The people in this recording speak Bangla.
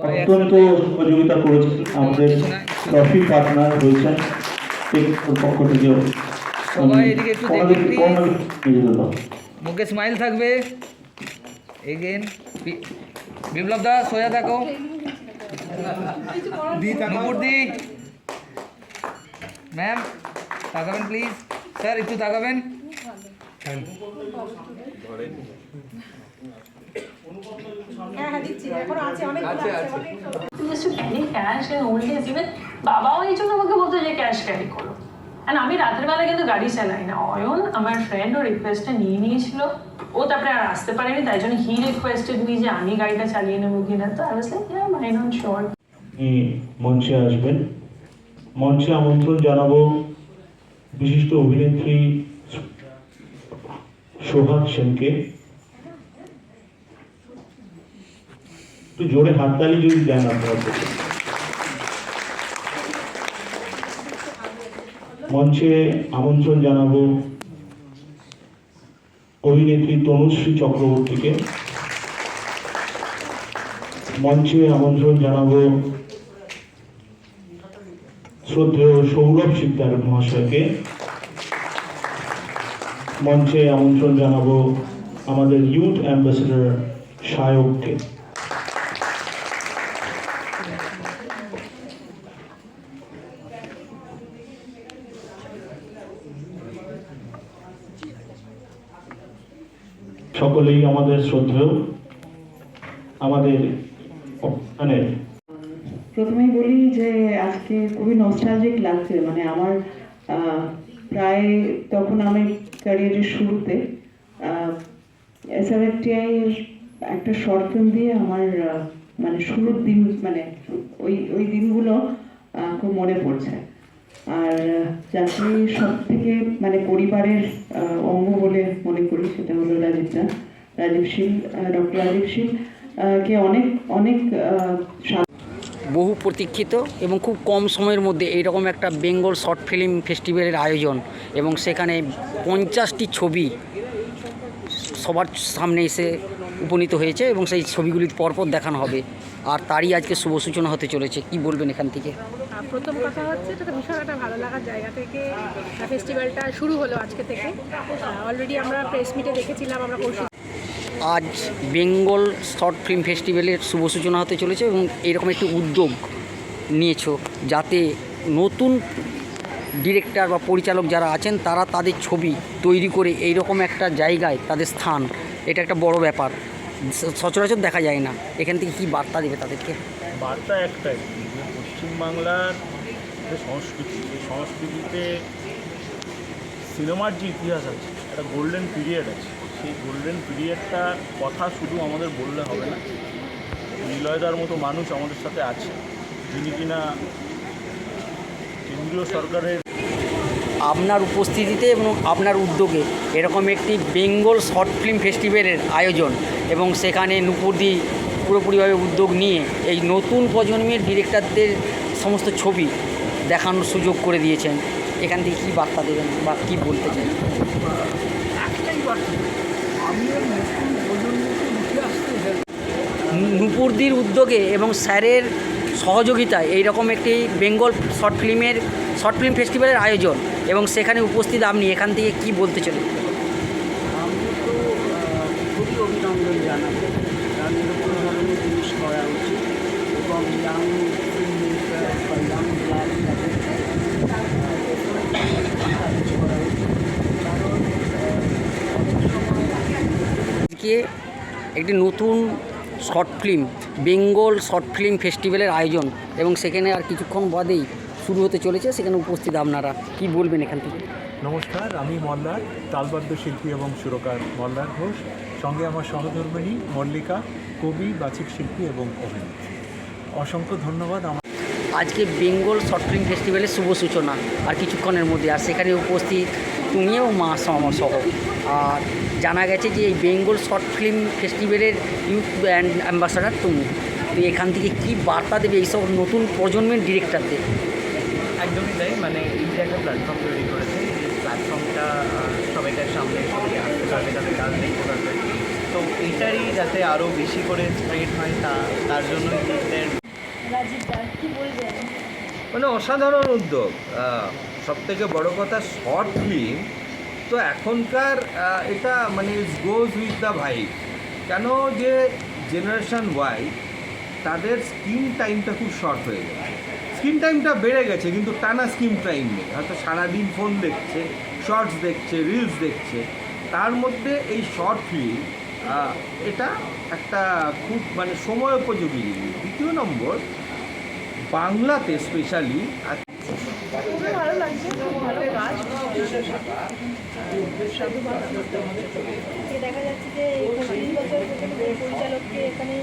অত্যন্ত সহযোগিতা করেছেন আমাদের ট্রফি পার্টনার হয়েছেন এই পক্ষ থেকেও সবাই এদিকে একটু দেখবেন, ওনাদের- please। ওনাদের নিজে দাও। মুখে স্মাইল থাকবে এগেন বিপ্লব দা সোজা থাকো নুপুর দি ম্যাম তাকাবেন প্লিজ স্যার একটু তাকাবেন হ্যাঁ হ্যাঁ দিচ্ছি এখনও আছে অনেক আছে অনেক বাবাও এই জন্য আমাকে বলতো যে ক্যাশ ক্যারি করো। আর আমি রাতের বেলা কিন্তু গাড়ি চালাই না। অয়ন আমার ফ্রেন্ড ও রিকোয়েস্টটা নিয়ে নিয়েছিল। ও তারপরে আর আসতে পারেনি তাই জন্য হি রিকোয়েস্টেড মি যে আমি গাড়িটা চালিয়ে নেব কিনা। তো I was like yeah my not sure মঞ্চে আসবেন। মঞ্চে আমন্ত্রণ জানাব বিশিষ্ট অভিনেত্রী সোহাগ সেনকে। একটু জোরে হাততালি যদি দেন আপনারা মঞ্চে আমন্ত্রণ জানাব অভিনেত্রী তনুশ্রী চক্রবর্তীকে। মঞ্চে আমন্ত্রণ জানাব শ্রদ্ধেয় সৌরভ শিকদার মহাশয়কে। মঞ্চে আমন্ত্রণ জানাব আমাদের ইউথ অ্যাম্বাসেডর সায়ককে সকলেই আমাদের শ্রদ্ধেয়, আমাদের মানে প্রথমেই বলি যে আজকে খুবই নস্টালজিক লাগছে মানে আমার প্রায় তখন আমি ক্যারিয়ারের শুরুতে এসআরএফটিআই এর একটা শর্ট ফিল্ম দিয়ে আমার মানে শুরুর দিন মানে ওই ওই দিনগুলো খুব মনে পড়ছে। আর যাকে সব থেকে মানে পরিবারের অঙ্গ বলে মনে করি সেটা হলো রাজীব দা। রাজীব শীল ডক্টর রাজীব আহ, কে অনেক অনেক বহু প্রতীক্ষিত এবং খুব কম সময়ের মধ্যে এইরকম একটা বেঙ্গল শর্ট ফিল্ম ফেস্টিভ্যালের আয়োজন এবং সেখানে পঞ্চাশটি ছবি সবার সামনে এসে উপনীত হয়েছে এবং সেই ছবিগুলি পরপর দেখানো হবে। আর তারই আজকে শুভ সূচনা হতে চলেছে। কি বলবেন এখান থেকে? প্রথম কথা হচ্ছে এটা তো ভীষণ একটা ভালো লাগার জায়গা থেকে ফেস্টিভ্যালটা শুরু হলো আজকে থেকে। অলরেডি আমরা প্রেস মিটে দেখেছিলাম আমরা পরশু আজ বেঙ্গল শর্ট ফিল্ম ফেস্টিভ্যালের শুভ সূচনা হতে চলেছে এবং এরকম একটি উদ্যোগ নিয়েছো যাতে নতুন ডিরেক্টর বা পরিচালক যারা আছেন তারা তাদের ছবি তৈরি করে এইরকম একটা জায়গায় তাদের স্থান। এটা একটা বড় ব্যাপার। সচরাচর দেখা যায় না। এখান থেকে কি বার্তা দেবে তাদেরকে? বার্তা একটাই পশ্চিমবাংলার যে সংস্কৃতি এই সংস্কৃতিতে সিনেমার যে ইতিহাস আছে, একটা গোল্ডেন পিরিয়ড আছে। সেই গোল্ডেন পিরিয়ডটার কথা শুধু আমাদের বললে হবে না, নিলয়দার মতো মানুষ আমাদের সাথে আছে, যিনি কিনা কেন্দ্রীয় সরকারের আপনার উপস্থিতিতে এবং আপনার উদ্যোগে এরকম একটি বেঙ্গল শর্ট ফিল্ম ফেস্টিভ্যালের আয়োজন এবং সেখানে নুপুরদি পুরোপুরিভাবে উদ্যোগ নিয়ে এই নতুন প্রজন্মের ডিরেক্টরদের সমস্ত ছবি দেখানোর সুযোগ করে দিয়েছেন। এখান থেকে কী বার্তা দেবেন বা কী বলতে চান? নুপুরদির উদ্যোগে এবং স্যারের সহযোগিতায় এইরকম একটি বেঙ্গল শর্ট ফিল্মের, শর্ট ফিল্ম ফেস্টিভ্যালের আয়োজন এবং সেখানে উপস্থিত আপনি এখান থেকে কি বলতে চলেন? একটি নতুন short film Bengal short film ফেস্টিভ্যালের আয়োজন এবং সেখানে আর কিছুক্ষণ বাদেই শুরু হতে চলেছে সেখানে উপস্থিত আপনারা। কি বলবেন এখান থেকে? নমস্কার আমি মল্লার তালবাদ্য শিল্পী এবং সুরকার মল্লার ঘোষ। সঙ্গে আমার সহধর্মিণী মল্লিকা কবি বাচিক শিল্পী এবং অভিনেত্রী। অসংখ্য ধন্যবাদ আমার আজকে বেঙ্গল শর্ট ফিল্ম ফেস্টিভ্যালের শুভ সূচনা আর কিছুক্ষণের মধ্যে। আর সেখানে উপস্থিত তুমি এবং মা সহ সহ আর জানা গেছে যে এই বেঙ্গল শর্ট ফিল্ম ফেস্টিভ্যালের ইউথ অ্যান্ড অ্যাম্বাসাডার তুমি তো এখান থেকে কি বার্তা দেবে এইসব নতুন প্রজন্মের ডিরেক্টরদের? একদমই তাই মানে এই যে একটা প্ল্যাটফর্ম তৈরি করেছে এই প্ল্যাটফর্মটা সবাইকার সামনে সবাই আসতে পারবে তাদের কাজ দেখতে পারবে তো এটারই যাতে আরও বেশি করে স্প্রেড হয় তা তার জন্য এদের মানে অসাধারণ উদ্যোগ। সব থেকে বড় কথা শর্ট ফিল্ম। তো এখনকার এটা মানে গোজ উইথ দ্য ভাইব কেন যে জেনারেশান ওয়াই তাদের স্ক্রিন টাইমটা খুব শর্ট হয়ে গেছে। স্ক্রিন টাইমটা বেড়ে গেছে, কিন্তু টানা স্ক্রিন টাইম নেই। হয়তো সারাদিন ফোন দেখছে শর্টস দেখছে রিলস দেখছে। তার মধ্যে এই শর্ট ফিল্ম এটা একটা খুব মানে সময় উপযোগী জিনিস। দ্বিতীয় নম্বর বাংলাতে স্পেশালি ভালো লাগছে ভালো দেখা যাচ্ছে যে পঁচিশ বছর পর্যন্ত পরিচালককে এখানে